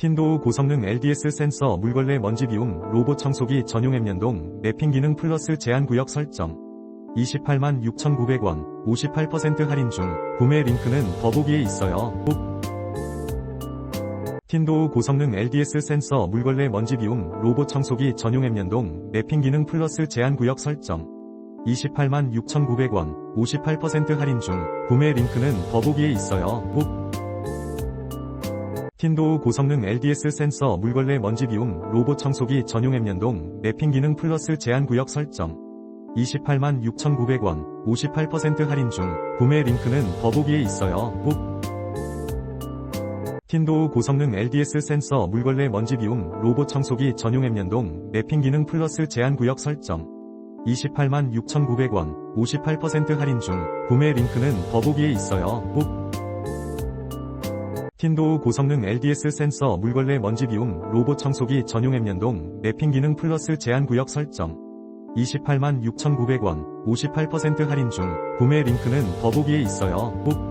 틴도우 고성능 LDS 센서 물걸레 먼지 비움 로봇 청소기 전용 앱 연동 맵핑 기능 플러스 제한 구역 설정 28만 6,900원 58% 할인 중 구매 링크는 더보기에 있어요. 꼭 틴도우 고성능 LDS 센서 물걸레 먼지 비움 로봇 청소기 전용 앱 연동 맵핑 기능 플러스 제한 구역 설정 28만 6,900원 58% 할인 중 구매 링크는 더보기에 있어요. 꼭 틴도우 고성능 LDS 센서 물걸레 먼지 비움 로봇 청소기 전용 앱 연동 맵핑 기능 플러스 제한 구역 설정. 28만 6,900원 58% 할인 중. 구매 링크는 더보기에 있어요. 꼭. 틴도우 고성능 LDS 센서 물걸레 먼지 비움 로봇 청소기 전용 앱 연동 맵핑 기능 플러스 제한 구역 설정. 28만 6,900원 58% 할인 중. 구매 링크는 더보기에 있어요. 꼭 틴도우 고성능 LDS 센서 물걸레 먼지 비움 로봇 청소기 전용 앱 연동 맵핑 기능 플러스 제한 구역 설정 28만 6,900원 58% 할인 중 구매 링크는 더보기에 있어요. 꼭